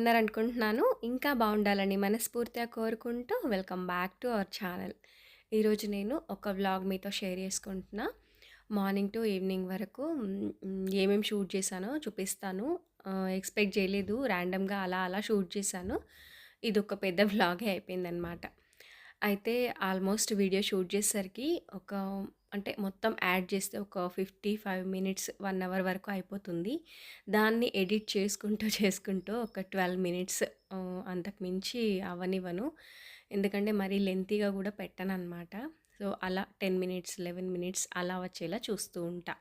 బాగున్నారు అనుకుంటున్నాను ఇంకా బాగుండాలని మనస్ఫూర్తిగా కోరుకుంటూ welcome back to our channel. ఈరోజు నేను ఒక వ్లాగ్ మీతో షేర్ చేసుకుంటున్నా. మార్నింగ్ టు ఈవినింగ్ వరకు ఏమేమి షూట్ చేశానో చూపిస్తాను. ఎక్స్‌పెక్ట్ చేయలేదు. ర్యాండమ్‌గా అలా అలా షూట్ చేశాను. ఇది ఒక పెద్ద వ్లాగే అయిపోయిందనమాట. అయితే ఆల్మోస్ట్ వీడియో షూట్ చేసేసరికి ఒక అంటే మొత్తం యాడ్ చేస్తే ఒక 55 మినిట్స్, వన్ అవర్ వరకు అయిపోతుంది. దాన్ని ఎడిట్ చేసుకుంటూ, చేసుకుంటూ ఒక 12 మినిట్స్ అంతకు మించి అవ్వనివ్వను. ఎందుకంటే మరీ లెంతీగా కూడా పెట్టననమాట. సో, అలా 10 మినిట్స్, 11 మినిట్స్ అలా వచ్చేలా చూస్తూ ఉంటా.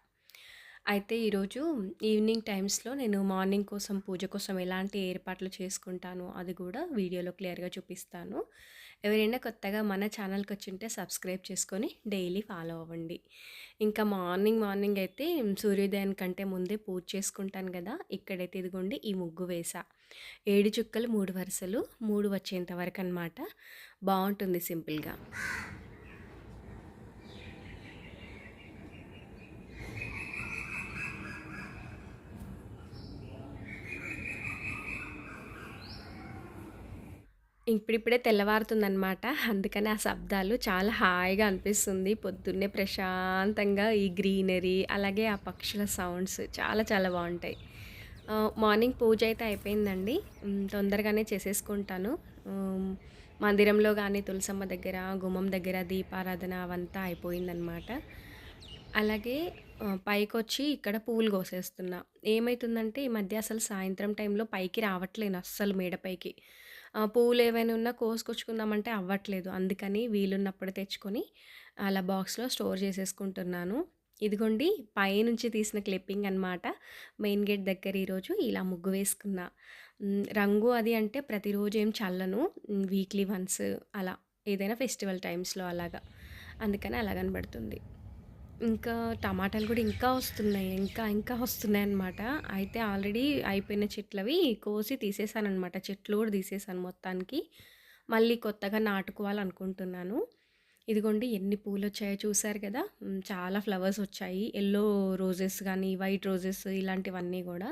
అయితే ఈరోజు ఈవినింగ్ టైమ్స్‌లో నేను మార్నింగ్ కోసం, పూజ కోసం ఎలాంటి ఏర్పాట్లు చేసుకుంటాను అది కూడా వీడియోలో క్లియర్‌గా చూపిస్తాను. ఎవరైనా కొత్తగా మన ఛానల్‌కి వచ్చుంటే సబ్స్క్రైబ్ చేసుకొని డైలీ ఫాలో అవ్వండి. ఇంకా మార్నింగ్, మార్నింగ్ అయితే సూర్యోదయం కంటే ముందే పూజ చేసుకుంటాను కదా ఇక్కడైతే ఇదిగోండి ఈ ముగ్గు వేసా ఏడు చుక్కలు మూడు వరుసలు మూడు వచ్చేంత అన్నమాట బాగుంటుంది సింపుల్‌గా. ఇప్పుడిప్పుడే తెల్లవారుతుందనమాట. అందుకని ఆ శబ్దాలు చాలా హాయిగా అనిపిస్తుంది. పొద్దున్నే ప్రశాంతంగా ఈ గ్రీనరీ, అలాగే ఆ పక్షుల సౌండ్స్ చాలా చాలా బాగుంటాయి మార్నింగ్ పూజ అయితే అయిపోయిందండి. తొందరగానే చేసేసుకుంటాను. మందిరంలో కానీ తులసమ్మ దగ్గర, గుమ్మం దగ్గర దీపారాధన అవంతా అయిపోయిందనమాట. అలాగే పైకి పైకొచ్చి ఇక్కడ పువ్వులు కోసేస్తున్నా. ఏమవుతుందంటే ఈ మధ్య అసలు సాయంత్రం టైంలో పైకి రావట్లేను అస్సలు మేడ పైకి. పువ్వులు ఏవైనా ఉన్నా కోసుకొచ్చుకుందామంటే అవ్వట్లేదు. అందుకని వీలున్నప్పుడు తెచ్చుకొని అలా బాక్స్‌లో స్టోర్ చేసేసుకుంటున్నాను. ఇదిగోండి పైనుంచి తీసిన క్లిప్పింగ్ అనమాట. మెయిన్ గేట్ దగ్గర ఈరోజు ఇలా ముగ్గు వేసుకున్నా. రంగు అది అంటే ప్రతిరోజు ఏం చల్లను. వీక్లీ వన్స్ అలా ఏదైనా ఫెస్టివల్ టైమ్స్‌లో అలాగా. అందుకని అలా కనబడుతుంది. ఇంకా టమాటాలు కూడా ఇంకా వస్తున్నాయి. ఇంకా ఇంకా వస్తున్నాయి అనమాట అయితే ఆల్రెడీ అయిపోయిన చెట్లవి కోసి తీసేసాననమాట. చెట్లు కూడా తీసేసాను మొత్తానికి. మళ్ళీ కొత్తగా నాటుకోవాలనుకుంటున్నాను. ఇదిగోండి ఎన్ని పూలు వచ్చాయో చూసారు కదా! చాలా ఫ్లవర్స్ వచ్చాయి. ఎల్లో రోజెస్ కానీ వైట్ రోజెస్ ఇలాంటివన్నీ కూడా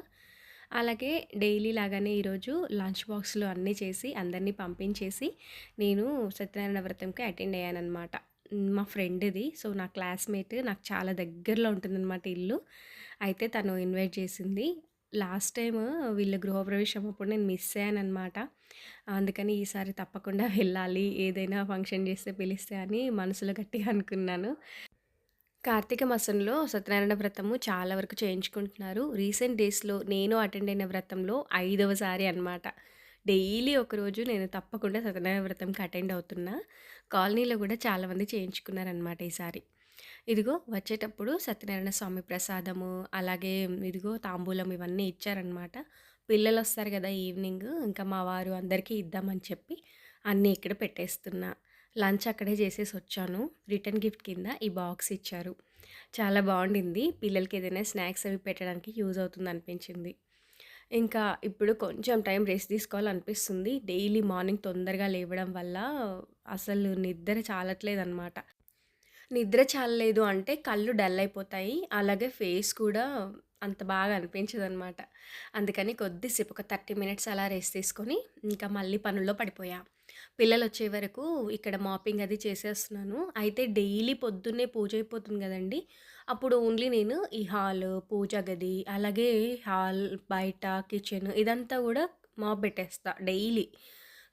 అలాగే డైలీ లాగానే ఈరోజు లంచ్ బాక్స్‌లు అన్నీ చేసి, అందరిని పంపించేసి, నేను సత్యనారాయణ వ్రతంకి అటెండ్ అయ్యానమాట మా ఫ్రెండ్‌ది. సో, నా క్లాస్‌మేట్ నాకు చాలా దగ్గరలో ఉంటుందనమాట ఇల్లు. అయితే తను ఇన్వైట్ చేసింది. లాస్ట్ టైం వీళ్ళ గృహప్రవేశం అప్పుడు నేను మిస్ అయ్యాననమాట. అందుకని ఈసారి తప్పకుండా వెళ్ళాలి. ఏదైనా ఫంక్షన్ చేస్తే పిలిస్తే అని మనసులో గట్టిగా అనుకున్నాను. కార్తీక మాసంలో సత్యనారాయణ వ్రతము చాలా వరకు చేయించుకుంటున్నారు. రీసెంట్ డేస్‌లో నేను అటెండ్ అయిన వ్రతంలో ఐదవసారి అనమాట. డైలీ ఒకరోజు నేను తప్పకుండా సత్యనారాయణ వ్రతంకి అటెండ్ అవుతున్నా. కాలనీలో కూడా చాలామంది చేయించుకున్నారనమాట ఈసారి. ఇదిగో వచ్చేటప్పుడు సత్యనారాయణ స్వామి ప్రసాదము, అలాగే ఇదిగో తాంబూలం ఇవన్నీ ఇచ్చారనమాట. పిల్లలు వస్తారు కదా ఈవినింగ్, ఇంకా మా వారు అందరికీ ఇద్దామని చెప్పి అన్నీ ఇక్కడ పెట్టేస్తున్నా. లంచ్ అక్కడే చేసేసి వచ్చాను రిటర్న్ గిఫ్ట్ కింద ఈ బాక్స్ ఇచ్చారు. చాలా బాగుండింది పిల్లలకి ఏదైనా స్నాక్స్ అవి పెట్టడానికి యూజ్ అవుతుంది అనిపించింది ఇంకా ఇప్పుడు కొంచెం టైం రెస్ట్ తీసుకోవాలనిపిస్తుంది. డైలీ మార్నింగ్ తొందరగా లేవడం వల్ల అసలు నిద్ర చాలట్లేదనమాట. నిద్ర చాలలేదు అంటే కళ్ళు డల్ అయిపోతాయి. అలాగే ఫేస్ కూడా అంత బాగా అనిపించదనమాట. అందుకని కొద్దిసేపు ఒక 30 మినిట్స్ అలా రెస్ట్ తీసుకొని, ఇంకా మళ్ళీ పనుల్లో పడిపోయా. పిల్లలొచ్చే వరకు ఇక్కడ మాపింగ్ అది చేసేస్తున్నాను. అయితే డైలీ పొద్దున్నే పూజ అయిపోతుంది కదండి అప్పుడు ఓన్లీ నేను ఈ హాలు, పూజ గది, అలాగే హాల్, బయట, కిచెన్ ఇదంతా కూడా మాప్ పెట్టేస్తా డైలీ.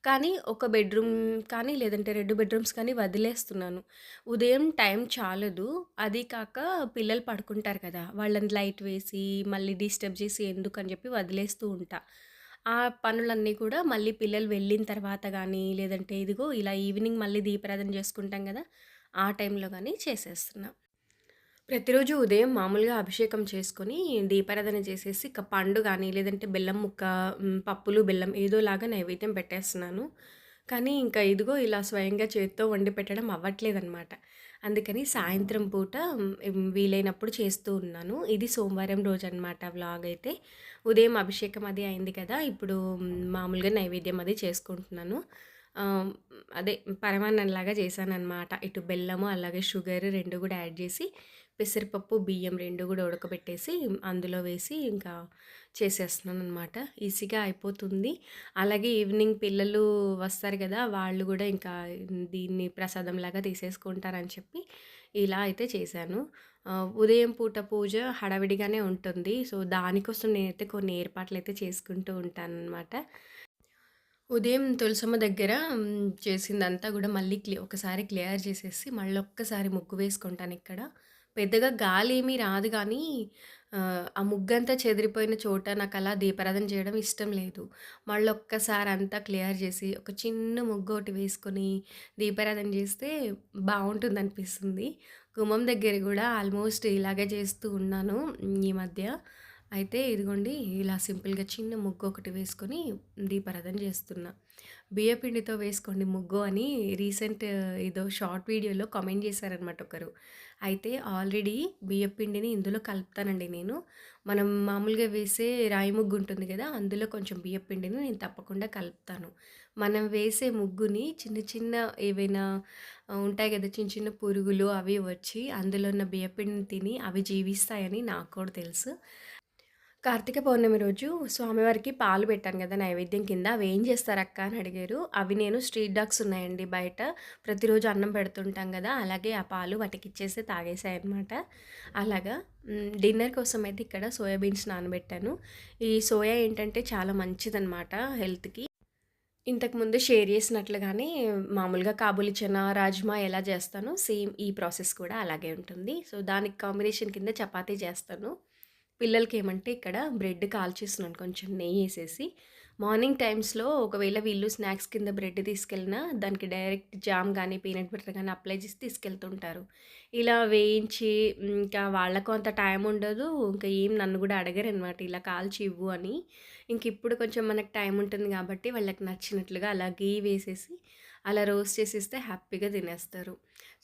కానీ ఒక బెడ్‌రూమ్ కానీ, లేదంటే రెండు బెడ్‌రూమ్స్ కానీ వదిలేస్తున్నాను. ఉదయం టైం చాలదు. అది కాక పిల్లలు పడుకుంటారు కదా! వాళ్ళని లైట్ వేసి, మళ్ళీ డిస్టర్బ్ చేసి ఎందుకని చెప్పి వదిలేస్తూ ఉంటా. ఆ పనులన్నీ కూడా మళ్ళీ పిల్లలు వెళ్ళిన తర్వాత కానీ లేదంటే ఇదిగో ఇలా ఈవినింగ్ మళ్ళీ దీపారాధన చేసుకుంటాం కదా ఆ టైంలో కానీ చేసేస్తున్నా. ప్రతిరోజు ఉదయం మామూలుగా అభిషేకం చేసుకొని దీపారాధన చేసేసి ఇక పండు కానీ లేదంటే బెల్లం ముక్క పప్పులు బెల్లం ఏదోలాగా నైవేద్యం పెట్టేస్తున్నాను. కానీ ఇంకా ఇదిగో ఇలా స్వయంగా చేతితో వండి పెట్టడం అవ్వట్లేదనమాట అందుకని సాయంత్రం పూట వీలైనప్పుడు చేస్తూ ఉన్నాను. ఇది సోమవారం రోజు అనమాట వ్లాగ్ అయితే. ఉదయం అభిషేకం అది అయింది కదా ఇప్పుడు మామూలుగా నైవేద్యం అది చేసుకుంటున్నాను. అదే పరమాన్నంలాగా చేశానమాట ఇటు బెల్లము అలాగే షుగర్ రెండు కూడా యాడ్ చేసి పెసరపప్పు బియ్యం రెండు కూడా ఉడకబెట్టేసి అందులో వేసి ఇంకా చేసేస్తున్నాను అనమాట ఈజీగా అయిపోతుంది. అలాగే ఈవినింగ్ పిల్లలు వస్తారు కదా వాళ్ళు కూడా ఇంకా దీన్ని ప్రసాదంలాగా తీసేసుకుంటారని చెప్పి ఇలా అయితే చేశాను. ఉదయం పూట పూజ హడావిడిగానే ఉంటుంది. సో దానికోసం నేనైతే కొన్ని ఏర్పాట్లు అయితే చేసుకుంటూ ఉంటాను అనమాట ఉదయం తులసమ్మ దగ్గర చేసిందంతా కూడా మళ్ళీ క్లి ఒకసారి క్లియర్ చేసేసి మళ్ళీ ఒక్కసారి ముగ్గు వేసుకుంటాను ఇక్కడ. పెద్దగా గాలి ఏమీ రాదు కానీ ఆ ముగ్గంతా చెదిరిపోయిన చోట నాకు అలా దీపారాధన చేయడం ఇష్టం లేదు. మళ్ళీ ఒక్కసారి అంతా క్లియర్ చేసి ఒక చిన్న ముగ్గు ఒకటి వేసుకొని దీపారాధన చేస్తే బాగుంటుంది అనిపిస్తుంది గుమ్మం దగ్గర కూడా ఆల్మోస్ట్ ఇలాగే చేస్తూ ఉన్నాను ఈ మధ్య. అయితే ఇదిగోండి ఇలా సింపుల్గా చిన్న ముగ్గు ఒకటి వేసుకొని దీపారాధన చేస్తున్నా. బియ్యపిండితో వేసుకోండి ముగ్గు అని రీసెంట్ ఏదో షార్ట్ వీడియోలో కామెంట్ చేశారనమాట ఒకరు. అయితే ఆల్రెడీ బియ్యపిండిని ఇందులో కలుపుతానండి నేను. మనం మామూలుగా వేసే రాయి ముగ్గు ఉంటుంది కదా అందులో కొంచెం బియ్యపిండిని నేను తప్పకుండా కలుపుతాను. మనం వేసే ముగ్గుని చిన్న చిన్న ఏవైనా ఉంటాయి కదా చిన్న చిన్న పురుగులు అవి వచ్చి అందులో ఉన్న బియ్యపిండిని తిని అవి జీవిస్తాయని నాకు కూడా తెలుసు. కార్తీక పౌర్ణమి రోజు స్వామివారికి పాలు పెట్టాను కదా నైవేద్యం కింద. అవి ఏం చేస్తారు అక్క అని అడిగారు. అవి నేను స్ట్రీట్ డాగ్స్ ఉన్నాయండి బయట. ప్రతిరోజు అన్నం పెడుతుంటాం కదా అలాగే ఆ పాలు వాటికి తాగేసాయి అనమాట అలాగా డిన్నర్ కోసం అయితే ఇక్కడ సోయాబీన్స్ నానబెట్టాను. ఈ సోయా ఏంటంటే చాలా మంచిదన్నమాట హెల్త్కి. ఇంతకుముందు షేర్ చేసినట్లుగానే మామూలుగా కాబూలి చనా రాజ్మా ఎలా చేస్తానో సేమ్ ఈ ప్రాసెస్ కూడా అలాగే ఉంటుంది. సో దానికి కాంబినేషన్ కింద చపాతీ చేస్తాను. పిల్లలకి ఏమంటే ఇక్కడ బ్రెడ్ కాల్చేస్తున్నాను. కొంచెం నెయ్యి వేసేసి. మార్నింగ్ టైమ్స్లో ఒకవేళ వీళ్ళు స్నాక్స్ కింద బ్రెడ్ తీసుకెళ్ళినా దానికి డైరెక్ట్ జామ్ కానీ పీనట్ బటర్ కానీ అప్లై చేసి తీసుకెళ్తుంటారు. ఇలా వేయించి ఇంకా వాళ్ళకు అంత టైం ఉండదు. ఇంకా ఏం నన్ను కూడా అడగరు అనమాట ఇలా కాల్చి ఇవ్వు అని. ఇంక ఇప్పుడు కొంచెం మనకు టైం ఉంటుంది కాబట్టి వాళ్ళకి నచ్చినట్లుగా అలా గీ వేసేసి అలా రోస్ట్ చేసిస్తే హ్యాపీగా తినేస్తారు.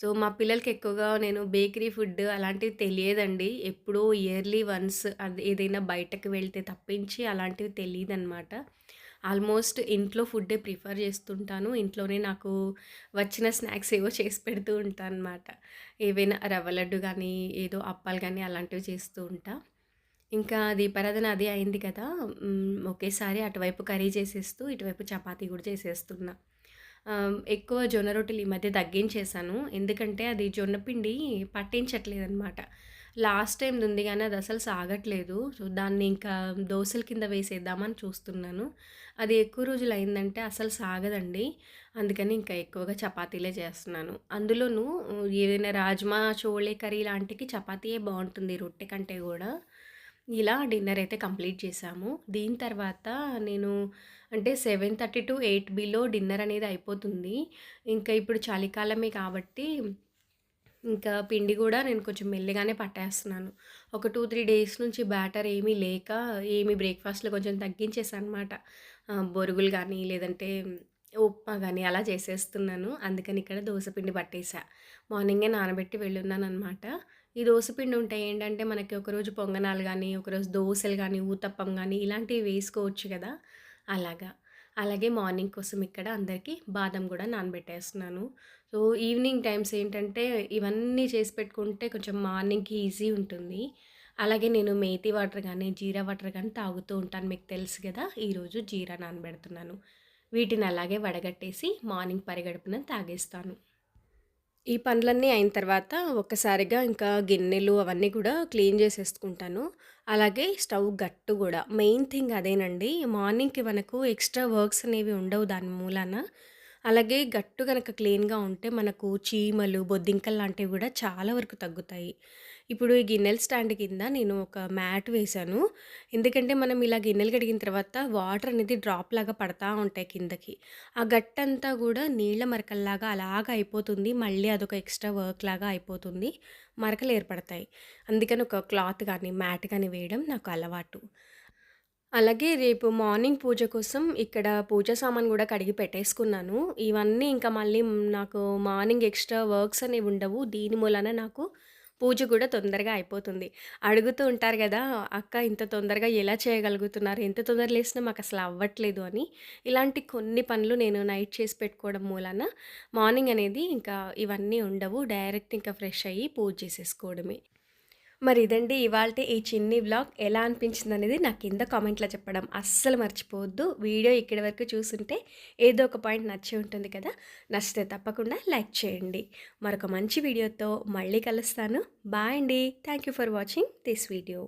సో మా పిల్లలకి ఎక్కువగా నేను బేకరీ ఫుడ్ అలాంటివి తెలియదండి. ఎప్పుడో ఇయర్లీ వన్స్ అది ఏదైనా బయటకు వెళ్తే తప్పించి అలాంటివి తెలియదు అనమాట ఆల్మోస్ట్ ఇంట్లో ఫుడ్డే ప్రిఫర్ చేస్తుంటాను. ఇంట్లోనే నాకు వచ్చిన స్నాక్స్ ఏవో చేసి పెడుతూ ఉంటాను అనమాట ఏవైనా రవ్వ లడ్డు కానీ ఏదో అప్పాలు కానీ అలాంటివి చేస్తూ ఉంటా. ఇంకా దీపారాధన అది అయింది కదా. ఒకేసారి అటువైపు కర్రీ చేసేస్తూ ఇటువైపు చపాతీ కూడా చేసేస్తున్నా. ఎక్కువ జొన్న రొట్టెలు ఈ మధ్య తగ్గించేశాను. ఎందుకంటే అది జొన్న పిండి పట్టించట్లేదు అనమాట లాస్ట్ టైం ఉంది కానీ అది అసలు సాగట్లేదు. సో దాన్ని ఇంకా దోశల కింద వేసేద్దామని చూస్తున్నాను. అది ఎక్కువ రోజులు అయిందంటే అసలు సాగదండి. అందుకని ఇంకా ఎక్కువగా చపాతీలే చేస్తున్నాను. అందులోనూ ఏదైనా రాజ్మా చోళే కర్రీ లాంటికి చపాతీయే బాగుంటుంది రొట్టె కంటే కూడా. ఇలా డిన్నర్ అయితే కంప్లీట్ చేశాము. దీని తర్వాత నేను అంటే seven thirty to eight below dinner అనేది అయిపోతుంది. ఇంకా ఇప్పుడు చలికాలమే కాబట్టి ఇంకా పిండి కూడా నేను కొంచెం మెల్లిగానే పట్టేస్తున్నాను. ఒక టూ త్రీ డేస్ నుంచి బ్యాటర్ ఏమీ లేక ఏమి బ్రేక్ఫాస్ట్లో కొంచెం తగ్గించేసాను అనమాట బొరుగులు కానీ లేదంటే ఉప్మా కానీ అలా చేసేస్తున్నాను. అందుకని ఇక్కడ దోశపిండి పట్టేసా. మార్నింగే నానబెట్టి వెళ్ళున్నాను అనమాట ఈ దోశపిండి ఉంటాయి ఏంటంటే మనకి ఒకరోజు పొంగనాలు కానీ ఒకరోజు దోశలు కానీ ఊతప్పం కానీ ఇలాంటివి వేసుకోవచ్చు కదా. అలాగా. అలాగే మార్నింగ్ కోసం ఇక్కడ అందరికీ బాదం కూడా నానబెట్టేస్తున్నాను. సో ఈవినింగ్ టైమ్స్ ఏంటంటే ఇవన్నీ చేసి పెట్టుకుంటే కొంచెం మార్నింగ్కి ఈజీ ఉంటుంది. అలాగే నేను మేతి వాటర్ కానీ జీరా వాటర్ కానీ తాగుతూ ఉంటాను మీకు తెలుసు కదా. ఈరోజు జీరా నానబెడుతున్నాను. వీటిని అలాగే వడగట్టేసి మార్నింగ్ పరిగడుపున తాగేస్తాను. ఈ పనులన్నీ అయిన తర్వాత ఒక్కసారిగా ఇంకా గిన్నెలు అవన్నీ కూడా క్లీన్ చేసేసుకుంటాను. అలాగే స్టవ్ గట్టు కూడా. మెయిన్ థింగ్ అదేనండి. మార్నింగ్కి మనకు ఎక్స్ట్రా వర్క్స్ అనేవి ఉండవు దాని మూలాన. అలాగే గట్టు కనుక క్లీన్‌గా ఉంటే మనకు చీమలు, బొద్దింకలు లాంటివి కూడా చాలా వరకు తగ్గుతాయి. ఇప్పుడు ఈ గిన్నెల స్టాండ్ కింద నేను ఒక మ్యాట్ వేశాను. ఎందుకంటే మనం ఇలా గిన్నెలు కడిగిన తర్వాత వాటర్ అనేది డ్రాప్ లాగా పడతా ఉంటాయి కిందకి. ఆ గట్టంతా కూడా నీళ్ళ మరకల్లాగా అలాగ అయిపోతుంది. మళ్ళీ అదొక ఎక్స్‌ట్రా వర్క్ లాగా అయిపోతుంది. మరకలు ఏర్పడతాయి. అందుకని ఒక క్లాత్ కానీ మ్యాట్ కానీ వేయడం నాకు అలవాటు. అలాగే రేపు మార్నింగ్ పూజ కోసం ఇక్కడ పూజా సామాను కూడా కడిగి పెట్టేసుకున్నాను. ఇవన్నీ ఇంకా మళ్ళీ నాకు మార్నింగ్ ఎక్స్‌ట్రా వర్క్స్ అనేవి ఉండవు. దీని మూలన నాకు పూజ కూడా తొందరగా అయిపోతుంది. అడుగుతూ ఉంటారు కదా "అక్క ఇంత తొందరగా ఎలా చేయగలుగుతున్నారు? ఎంత తొందర లేసినా అసలు అవ్వట్లేదు" అని. ఇలాంటి కొన్ని పనులు నేను నైట్ చేసి పెట్టుకోవడం మూలాన మార్నింగ్ అనేది ఇంకా ఇవన్నీ ఉండవు. డైరెక్ట్ ఇంకా ఫ్రెష్ అయ్యి పూజ చేసేసుకోవడమే. మరి ఇదండి ఇవాళ ఈ చిన్ని బ్లాగ్ ఎలా అనిపించిందనేది నాకు కింద కామెంట్‌లో చెప్పడం అస్సలు మర్చిపోవద్దు. వీడియో ఇక్కడి వరకు చూసుంటే ఏదో ఒక పాయింట్ నచ్చి ఉంటుంది కదా! నచ్చితే తప్పకుండా లైక్ చేయండి. మరొక మంచి వీడియోతో మళ్ళీ కలుస్తాను. బాయ్ అండి. Thank you for watching this video.